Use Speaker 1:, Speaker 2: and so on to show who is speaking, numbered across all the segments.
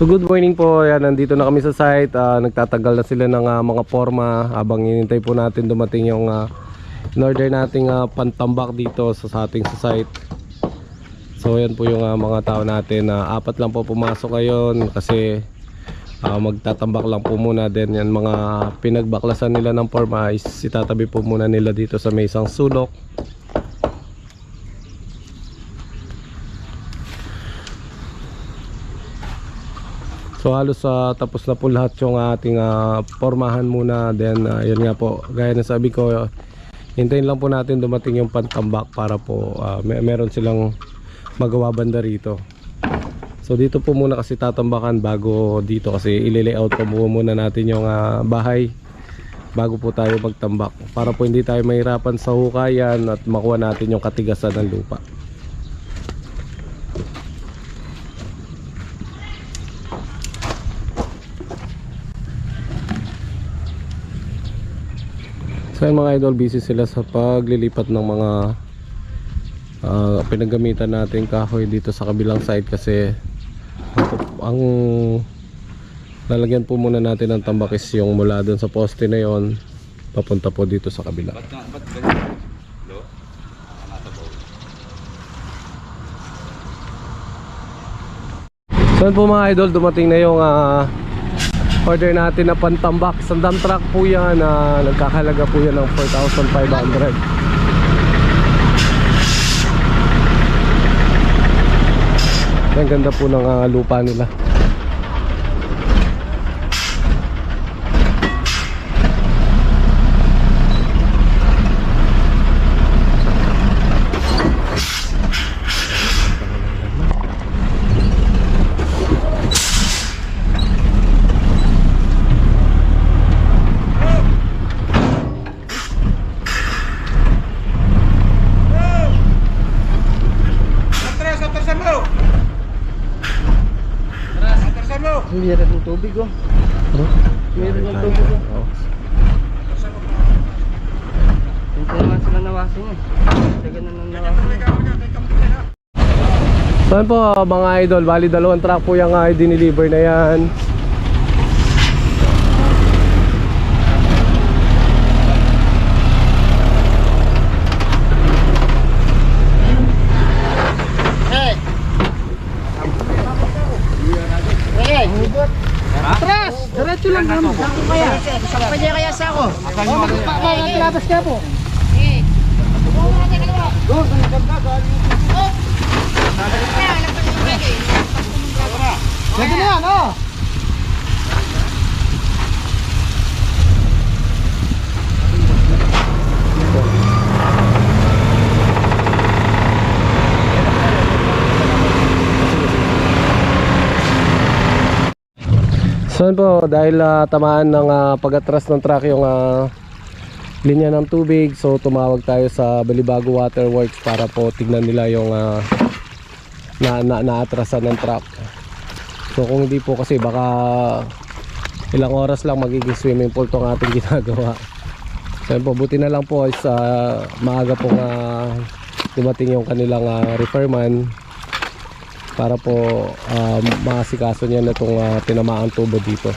Speaker 1: So good morning po. Yan, nandito na kami sa site. Ah, nagtatagal na sila ng ah, mga forma habang hinintay po natin dumating yung ah, in-order nating ah, pantambak dito sa, sa ating sa site. So yan po yung ah, mga tao natin. na apat lang po pumasok ngayon kasi ah, magtatambak lang po muna din yan mga pinagbaklasan nila ng forma is itatabi po muna nila dito sa may isang sulok. So halos sa tapos na po lahat yung ating ah, pormahan muna then ah, yun nga po gaya na sabi ko hintayin lang po natin dumating yung pantambak para po ah, may, meron silang magawa banda rito. So dito po muna kasi tatambakan bago dito kasi ile-layout po muna natin yung ah, bahay bago po tayo magtambak para po hindi tayo mahirapan sa hukayan at makuha natin yung katigasan ng lupa. So yun mga idol, busy sila sa paglilipat ng mga ah, pinagamitan natin kahoy dito sa kabilang side kasi ang lalagyan po muna natin ng tambakis yung mula doon sa poste na yon papunta po dito sa kabila.
Speaker 2: Ba't ganyan?
Speaker 1: So po mga idol, dumating na yung ah, order natin na pantambak. Isang dump truck po yan na nagkakalaga po yan ng 4,500. Ang ganda po ng ah, lupa nila.
Speaker 2: Atras, atrasan mo! Atras, atrasan mo!
Speaker 3: Meron ng tubig oh. Meron ng tubig oh.
Speaker 1: Oh.
Speaker 3: Sila nawasin eh. Taga na nang nawasin.
Speaker 1: Yun po mga idol, bali dalawang truck po yung uh, diniliver na yan.
Speaker 3: Hey! Hey! Atras! Diretso lang naman. Saan kaya? Saan pa niya kaya sa ako? Oh, magpapalabas ka po. Doon, doon, doon, Pwede na yan, oh!
Speaker 1: So po, dahil ah, tamaan ng ah, pag-atras ng truck yung ah, linya ng tubig, so tumawag tayo sa Balibago Waterworks para po tignan nila yung ah, na, na, naatrasan ng truck. So kung hindi po kasi baka ilang oras lang magiging swimming pool tong ating ginagawa. So po, buti na lang po is ah, maaga pong ah, dumating yung kanilang ah, repairman para po um, maasikaso niya na itong uh, tinamaang tubo dito.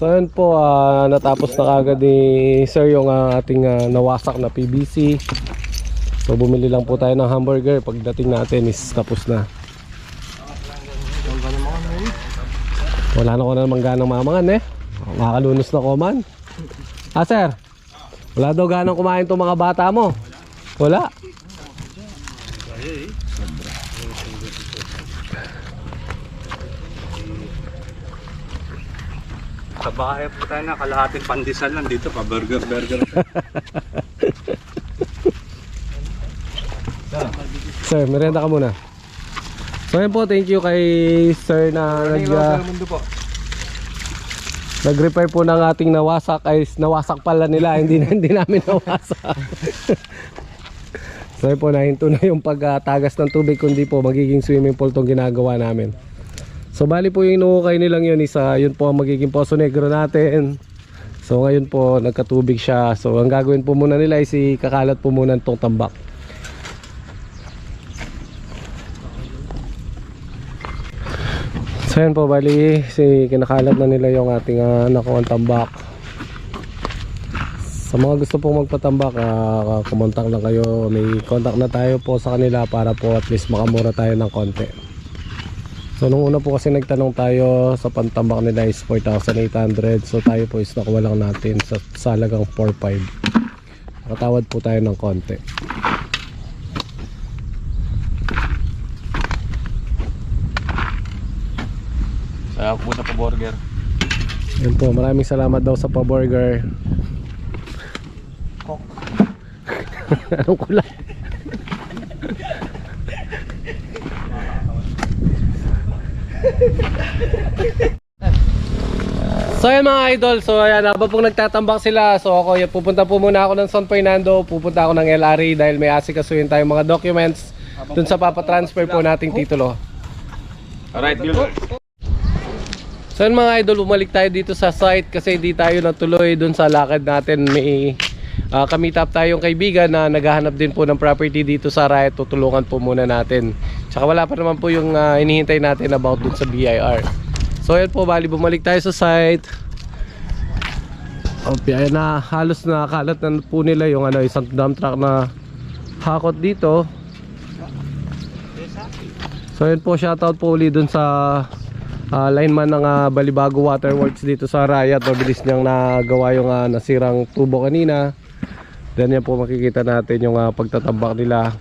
Speaker 1: So yun po, ah, natapos na kagad ni Sir yung ah, ating ah, nawasak na PVC. So bumili lang po tayo ng hamburger. Pagdating natin is tapos na. Wala na ko na naman ganang mamangan eh. Makakalunos na ko man. Ah sir, wala daw ganang kumain tong mga bata mo. Wala.
Speaker 2: Sa bahay po tayo na, kalahating pandesal lang dito pa, burger, burger.
Speaker 1: Sir, merenda ka muna. So yun po, thank you kay sir na nag, ah,
Speaker 2: mundo po.
Speaker 1: Nag-repair po ng ating nawasak ay nawasak pala nila, hindi, hindi namin nawasak. so po, nahinto na yung pagtagas ng tubig kundi po magiging swimming pool tong ginagawa namin. So bali po yung inuukay nilang yun isa, yun po ang magiging poso negro natin. So ngayon po nagkatubig siya. So ang gagawin po muna nila is ikakalat po muna itong tambak. So yan po bali si kinakalat na nila yung ating uh, nakuha tambak. Sa mga gusto pong magpatambak, uh, kumontak lang kayo. May contact na tayo po sa kanila para po at least makamura tayo ng konti. So nung una po kasi nagtanong tayo sa pantambak nila is 4,800. So tayo po is nakuha lang natin sa salagang 4,500. Nakatawad po tayo ng konti.
Speaker 2: Kaya po sa pa-burger.
Speaker 1: Yun po, maraming salamat daw sa pa-burger. Anong kulay? So yan mga idol, so ayan, habang pong nagtatambak sila, so ako, yan, pupunta po muna ako ng San Fernando, pupunta ako ng LRA dahil may asikasuhin tayong mga documents dun sa papatransfer po nating titulo.
Speaker 2: Alright, Bill.
Speaker 1: So yun mga idol, bumalik tayo dito sa site kasi di tayo natuloy dun sa lakad natin. May uh, kamit up tayong kaibigan na naghahanap din po ng property dito sa Riot. Tutulungan po muna natin. Tsaka wala pa naman po yung uh, inihintay natin about dun sa BIR. So yun po, bali bumalik tayo sa site. Okay, ayun na halos nakakalat na po nila yung ano, isang dump truck na hakot dito. So yun po, shoutout po uli dun sa uh, lineman ng uh, Balibago Waterworks dito sa Rayat. Mabilis niyang nagawa yung uh, nasirang tubo kanina. Then yan po makikita natin yung uh, pagtatambak nila.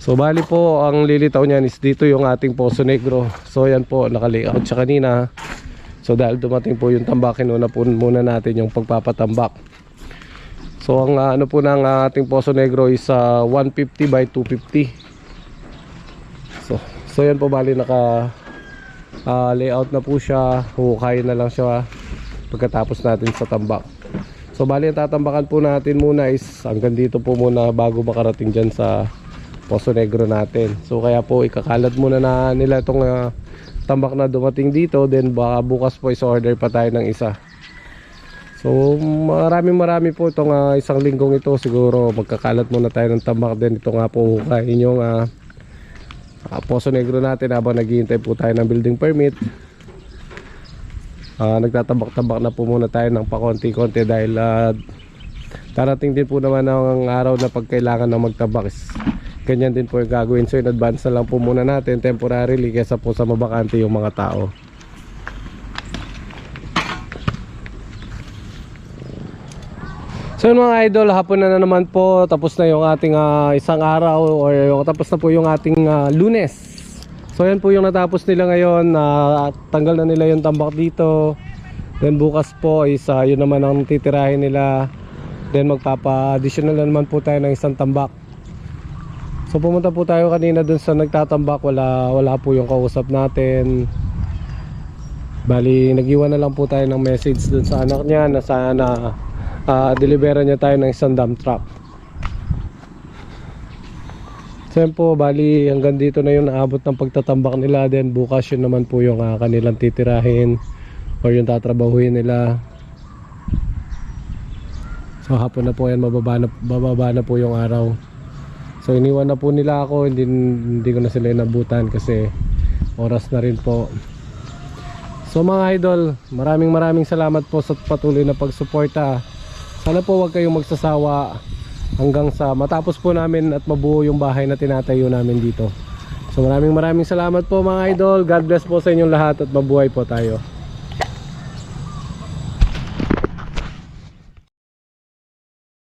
Speaker 1: So bali po ang lilitaw niyan is dito yung ating Poso Negro. So yan po naka-layout siya kanina. So dahil dumating po yung tambakin una po muna natin yung pagpapatambak. So ang uh, ano po ng uh, ating Poso Negro is uh, 150 by 250. So so yan po bali naka uh, layout na po siya. Hukay na lang siya pagkatapos natin sa tambak. So bali ang tatambakan po natin muna is hanggang dito po muna bago makarating dyan sa Poso Negro natin. So kaya po ikakalat muna na nila itong uh, tambak na dumating dito. Then baka bukas po is order pa tayo ng isa. So maraming marami po itong uh, isang linggong ito. Siguro magkakalat muna tayo ng tambak. Din ito nga po hukayin yung uh, uh, Poso Negro natin habang naghihintay po tayo ng building permit. Uh, nagtatabak-tabak na po muna tayo ng pakonti-konti dahil uh, darating din po naman ang araw na pagkailangan ng magtabak ganyan din po yung gagawin. So in advance na lang po muna natin temporarily kesa po sa mabakante yung mga tao So yun mga idol, hapon na, na naman po. Tapos na yung ating ah, isang araw Or tapos na po yung ating ah, lunes. So yan po yung natapos nila ngayon na Tanggal na nila yung tambak dito. Then bukas po is ah, yun naman ang titirahin nila. Then magpapa-additional na naman po tayo ng isang tambak. So pumunta po tayo kanina dun sa nagtatambak. Wala, wala po yung kausap natin. Bali, nag-iwan na lang po tayo ng message dun sa anak niya na sana uh, deliveran niya tayo ng isang dump truck. So yun po, bali hanggang dito na yung naabot ng pagtatambak nila. Then bukas yun naman po yung uh, kanilang titirahin or yung tatrabahuin nila. So hapon na po yan, mababa na, bababa na po yung araw. So iniwan na po nila ako, hindi, hindi ko na sila inabutan kasi oras na rin po. So mga idol, maraming maraming salamat po sa patuloy na pagsuporta. Sana po wag kayong magsasawa hanggang sa matapos po namin at mabuo yung bahay na tinatayo namin dito. So maraming maraming salamat po mga idol. God bless po sa inyong lahat at mabuhay po tayo.